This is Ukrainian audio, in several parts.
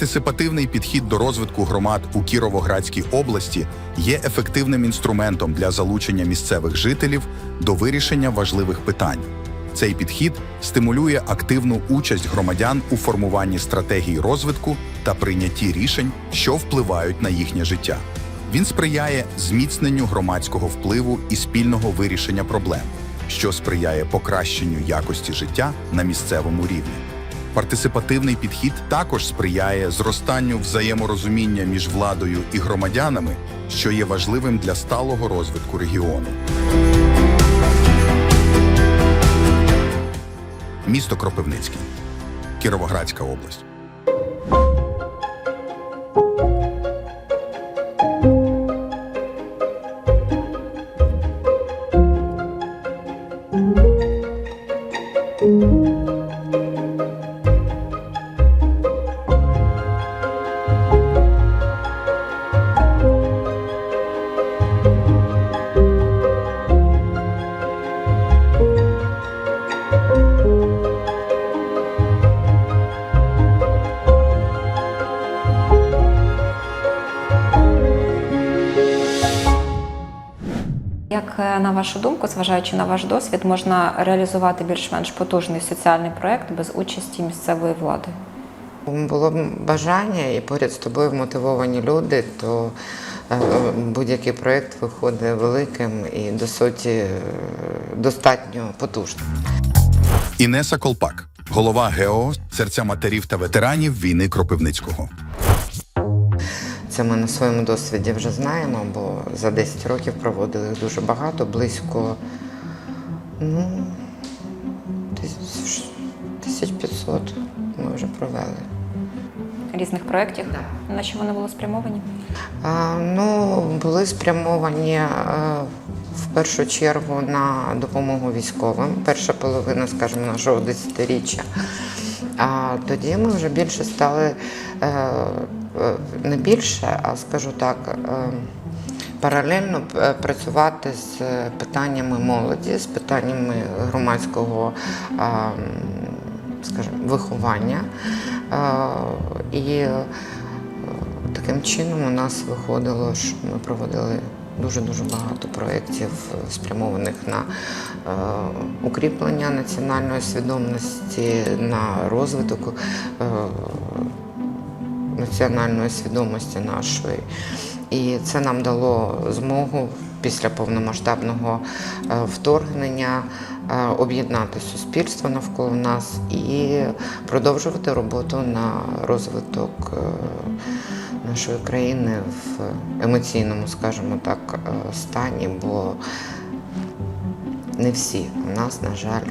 Партисипативний підхід до розвитку громад у Кіровоградській області є ефективним інструментом для залучення місцевих жителів до вирішення важливих питань. Цей підхід стимулює активну участь громадян у формуванні стратегій розвитку та прийнятті рішень, що впливають на їхнє життя. Він сприяє зміцненню громадського впливу і спільного вирішення проблем, що сприяє покращенню якості життя на місцевому рівні. Партисипативний підхід також сприяє зростанню взаєморозуміння між владою і громадянами, що є важливим для сталого розвитку регіону. Місто Кропивницький, Кіровоградська область. Як е, на вашу думку, зважаючи на ваш досвід, можна реалізувати більш-менш потужний соціальний проект без участі місцевої влади? Було б бажання і поряд з тобою мотивовані люди, то е, будь-який проєкт виходить великим і до суті е, достатньо потужним. Інеса Колпак, голова ГЕО, серця матерів та ветеранів війни Кропивницького. Це ми на своєму досвіді вже знаємо, бо за 10 років проводили їх дуже багато, близько ну, 1500 ми вже провели. Різних проєктів, на що вони були спрямовані? А, Ну, були спрямовані е, в першу чергу на допомогу військовим. Перша половина, скажімо, нашого десятиріччя. А тоді ми вже більше стали е, е, не більше, а скажу так. е, Паралельно е, працювати з питаннями молоді, з питаннями громадського скажімо, виховання. І е, Таким чином у нас виходило, що ми проводили дуже-дуже багато проєктів, е, спрямованих на е, укріплення національної свідомості, на розвиток е, національної свідомості нашої. І це нам дало змогу після повномасштабного е, вторгнення е, об'єднати суспільство навколо нас і продовжувати роботу на розвиток е, нашої країни в емоційному, скажімо так, стані, бо не всі у нас, на жаль,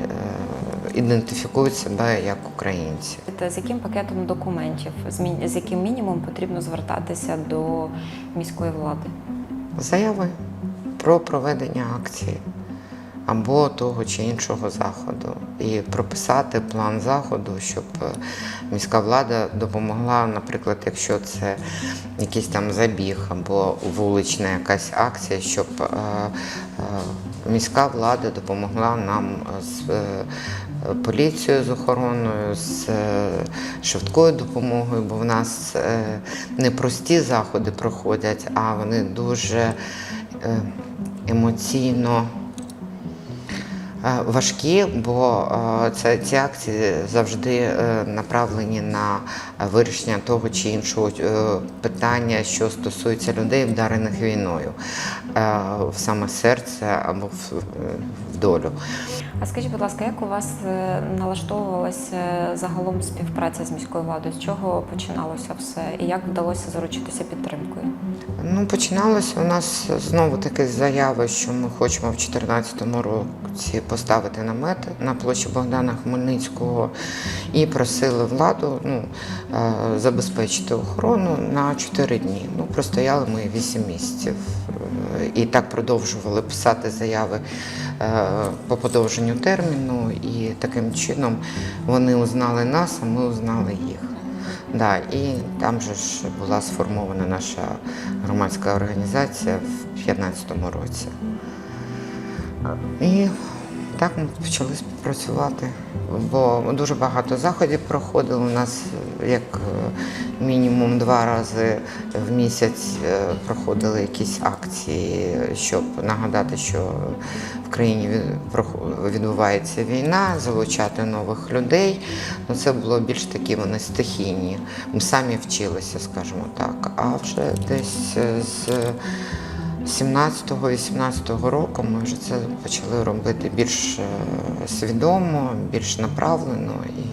ідентифікують себе як українці. З яким пакетом документів, з яким мінімум потрібно звертатися до міської влади? Заяви про проведення акції або того чи іншого заходу, і прописати план заходу, щоб е, міська влада допомогла, наприклад, якщо це якийсь там забіг або вулична якась акція, щоб е, е, міська влада допомогла нам з поліцією з охороною, з е, швидкою допомогою, бо в нас е, не прості заходи проходять, а вони дуже е, емоційно е, важкі, бо е, це, ці акції завжди е, направлені на вирішення того чи іншого е, питання, що стосується людей, вдарених війною, е, в саме серце або в, долю. А скажіть, будь ласка, як у вас е, налаштовувалася загалом співпраця з міською владою? З чого починалося все? І як вдалося заручитися підтримкою? Ну, починалося у нас знову таки з заяви, що ми хочемо в 2014 році поставити намет на площі Богдана Хмельницького і просили владу ну, е, забезпечити охорону на 4 дні. Ну, простояли ми 8 місяців. Е, І так продовжували писати заяви е, по подовженню терміну, і таким чином вони узнали нас, а ми узнали їх. Да, і там же ж була сформована наша громадська організація в 2015 році. І так ми почали співпрацювати. Бо дуже багато заходів проходило. У нас як е, мінімум два рази в місяць е, проходили якісь акції, щоб нагадати, що в країні від- відбувається війна, залучати нових людей. Ну, це було більш такі вони стихійні. Ми самі вчилися, скажімо так. А вже десь е, з 17-18 року ми вже це почали робити більш е, свідомо, більш направлено і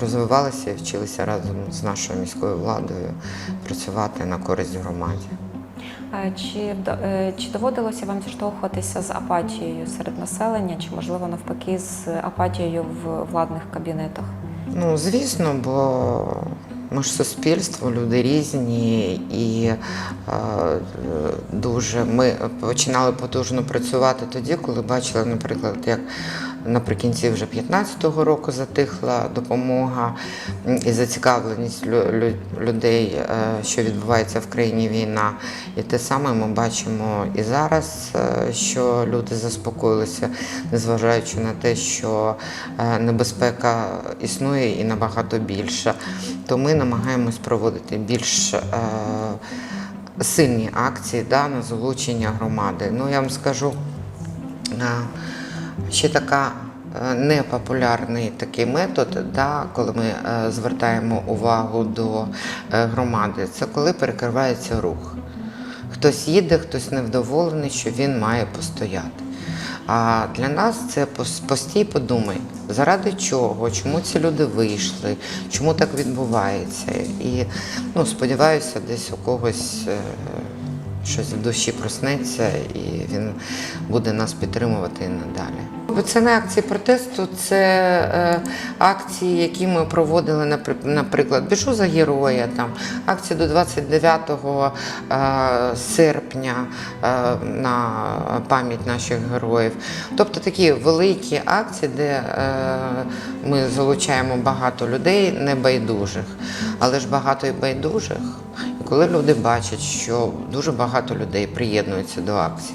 розвивалися і вчилися разом з нашою міською владою працювати на користь громаді. Чи, е, чи доводилося вам зіштовхуватися з апатією серед населення, чи можливо навпаки з апатією в владних кабінетах? Ну, звісно, бо ми ж суспільство, люди різні, і е, дуже ми починали потужно працювати тоді, коли бачили, наприклад, як наприкінці вже 15-го року затихла допомога і зацікавленість лю- лю- людей, е, що відбувається в країні війна. І те саме ми бачимо і зараз, е, що люди заспокоїлися, незважаючи на те, що е, небезпека існує і набагато більша. То ми намагаємось проводити більш сильні акції да, на залучення громади. Ну, я вам скажу, ще така е, непопулярний такий метод, да, коли ми е, звертаємо увагу до е, громади, це коли перекривається рух. Хтось їде, хтось невдоволений, що він має постояти. А для нас це пос- постій подумай, заради чого, чому ці люди вийшли, чому так відбувається. І ну, сподіваюся, десь у когось щось в душі проснеться і він буде нас підтримувати і надалі. Це не акції протесту, це е, акції, які ми проводили, напри- наприклад, Біжу за героя, там акції до 29 е, серпня е, на пам'ять наших героїв. Тобто такі великі акції, де ми залучаємо багато людей небайдужих, але ж багато і байдужих. Коли люди бачать, що дуже багато людей приєднуються до акцій,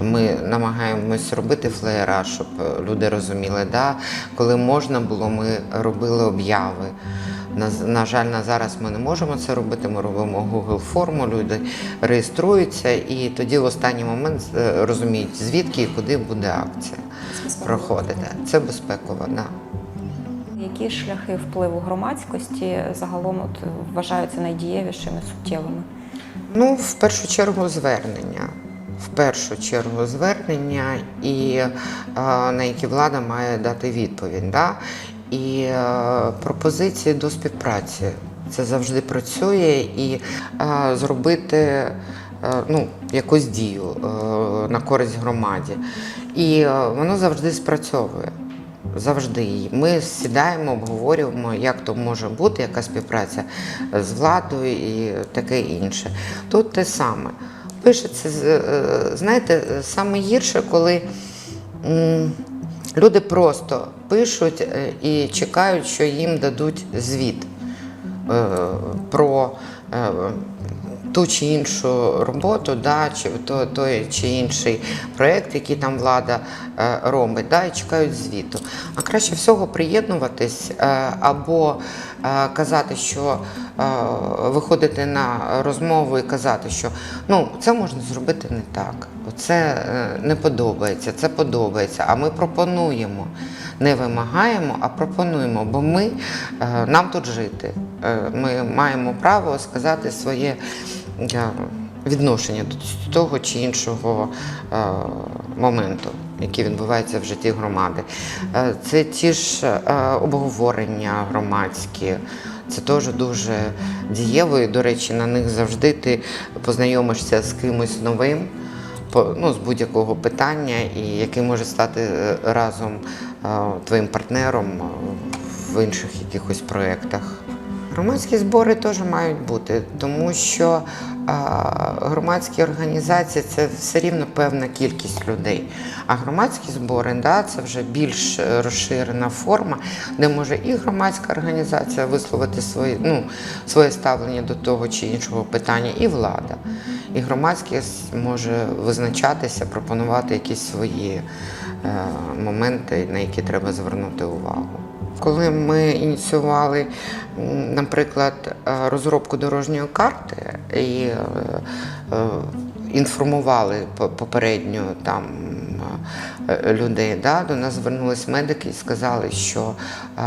ми намагаємось робити флеєра, щоб е, люди розуміли, да? коли можна було, ми робили обяви. На, на жаль, на зараз ми не можемо це робити. Ми робимо Google форму, люди реєструються і тоді в останній момент е, розуміють, звідки і куди буде акція проходити. Це безпеково, да. Які шляхи впливу громадськості загалом от вважаються найдієвішими суттєвими? Ну, в першу чергу звернення. В першу чергу звернення, і на які влада має дати відповідь. Да? І пропозиції до співпраці. Це завжди працює і зробити ну, якусь дію е, на користь громаді. І воно завжди спрацьовує. Завжди ми сідаємо, обговорюємо, як то може бути, яка співпраця з владою і таке інше. Тут те саме. Пишеться, е, знаєте, саме гірше, коли люди просто пишуть е, і чекають, що їм дадуть звіт е, про ту чи іншу роботу, да, чи то, той чи інший проєкт, який там влада е, робить, да, і чекають звіту. А краще всього приєднуватись е, або е, казати, що е, виходити на розмову і казати, що ну, це можна зробити не так. Це е, не подобається, це подобається. А ми пропонуємо. Не вимагаємо, а пропонуємо, бо ми е, нам тут жити. Е, Ми маємо право сказати своє е, відношення до того чи іншого моменту, який відбувається в житті громади. Це ті ж обговорення громадські. Це теж дуже дієво, і, до речі, на них завжди ти познайомишся з кимось новим ну, з будь-якого питання, і який може стати разом твоїм партнером в інших якихось проєктах. Громадські збори теж мають бути, тому що громадські організації це все рівно певна кількість людей. А громадські збори да, це вже більш розширена форма, де може і громадська організація висловити свої, ну, своє ставлення до того чи іншого питання, і влада. І громадськість може визначатися, пропонувати якісь свої моменти, на які треба звернути увагу. Коли ми ініціювали, наприклад, е, розробку дорожньої карти і е, е, інформували по- попередньо там е, людей, да, до нас звернулись медики і сказали, що е,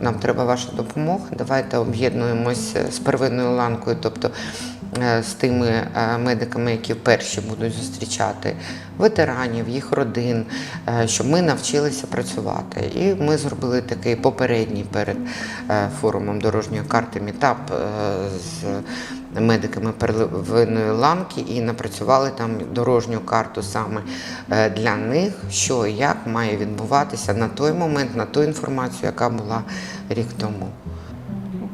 нам треба ваша допомога, давайте об'єднуємося з первинною ланкою, тобто е, з тими е, медиками, які вперше будуть зустрічати ветеранів, їх родин, е, щоб ми навчилися працювати. І ми зробили такий попередній перед е, форумом дорожньої карти мітап е, з медиками первинної ланки і напрацювали там дорожню карту саме е, для них, що і як має відбуватися на той момент, на ту інформацію, яка була рік тому.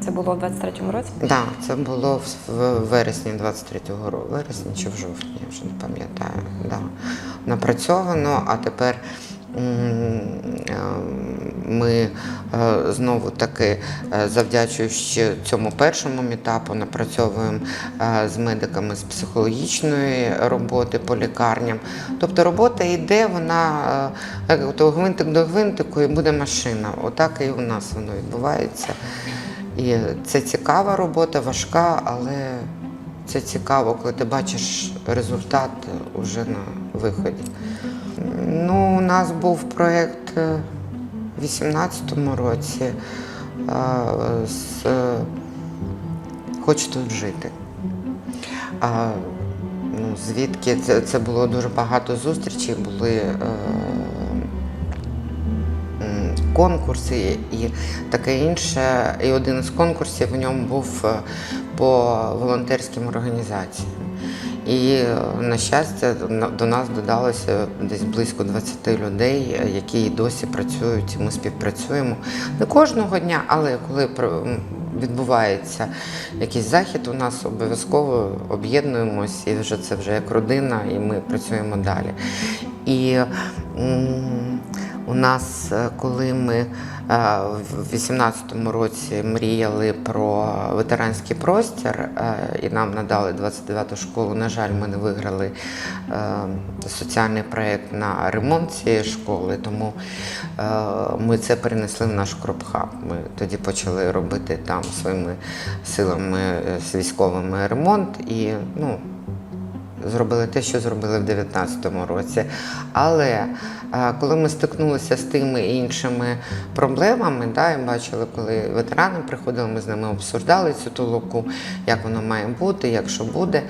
Це було в 23-му році? Так, да, це було в- вересні 23-го року, вересні чи в жовтні, я вже не пам'ятаю. Да. Напрацьовано, а тепер е, ми е, знову таки, е, завдячуючи цьому першому етапу, напрацьовуємо е, з медиками з психологічної роботи по лікарням. Тобто робота йде, вона то гвинтик до гвинтику і буде машина. Отак і у нас воно відбувається. І це цікава робота, важка, але це цікаво, коли ти бачиш результат уже на виході. Ну, у нас був проєкт у 2018 році з Хочу тут жити. А, ну, звідки це, це було дуже багато зустрічей, були е, конкурси і таке інше. І один із конкурсів в ньому був е, по волонтерським організаціям. І е, на щастя, до нас додалося десь близько 20 людей, е, які досі працюють. і Ми співпрацюємо не кожного дня, але коли відбувається якийсь захід, у нас обов'язково об'єднуємось, і вже це вже як родина, і ми працюємо далі. І у нас, е, коли ми е, в 2018 році мріяли про ветеранський простір е, і нам надали 29-ту школу, на жаль, ми не виграли соціальний проєкт на ремонт цієї школи, тому ми це перенесли в наш кропхаб. Ми тоді почали робити там своїми силами з військовими ремонт і ну, зробили те, що зробили в 2019 році. Але коли ми стикнулися з тими іншими проблемами, да, і бачили, коли ветерани приходили, ми з ними обсуждали цю толоку, як воно має бути, як що буде.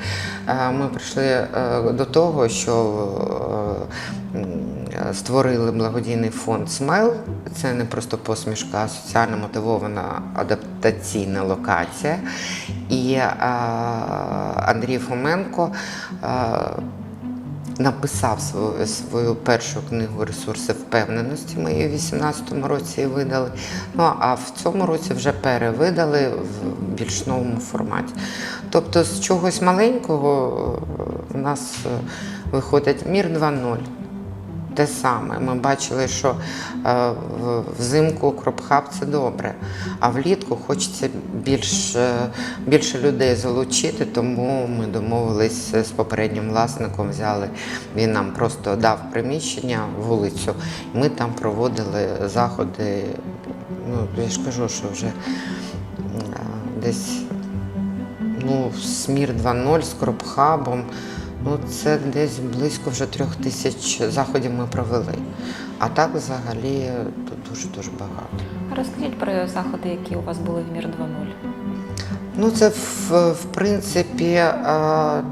е, Ми прийшли е, до того, що е, створили благодійний фонд Смайл. Це не просто посмішка, а соціально мотивована адаптаційна локація. І Андрій Фоменко написав свою, свою першу книгу Ресурси впевненості. Ми її в 2018 році видали. Ну а в цьому році вже перевидали в більш новому форматі. Тобто з чогось маленького у в нас е, виходить мір 2.0 те саме. Ми бачили, що е, взимку кропхаб це добре, а влітку хочеться більш, е, більше людей залучити, тому ми домовились з попереднім власником, взяли, він нам просто дав приміщення, вулицю, ми там проводили заходи. Ну, я ж кажу, що вже е, десь ну, Смір 2.0 з кропхабом. Ну, це десь близько вже трьох тисяч заходів ми провели. А так взагалі тут дуже-дуже багато. Розкажіть про заходи, які у вас були в мір 2.0. Ну, це в, в принципі е,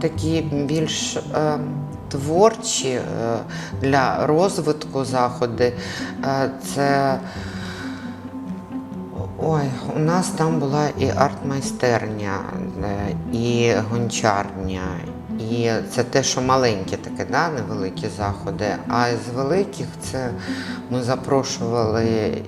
такі більш е, творчі е, для розвитку заходи. Це Ой, у нас там була і арт-майстерня, і гончарня, і це те, що маленькі таке, да, невеликі заходи. А з великих це ми запрошували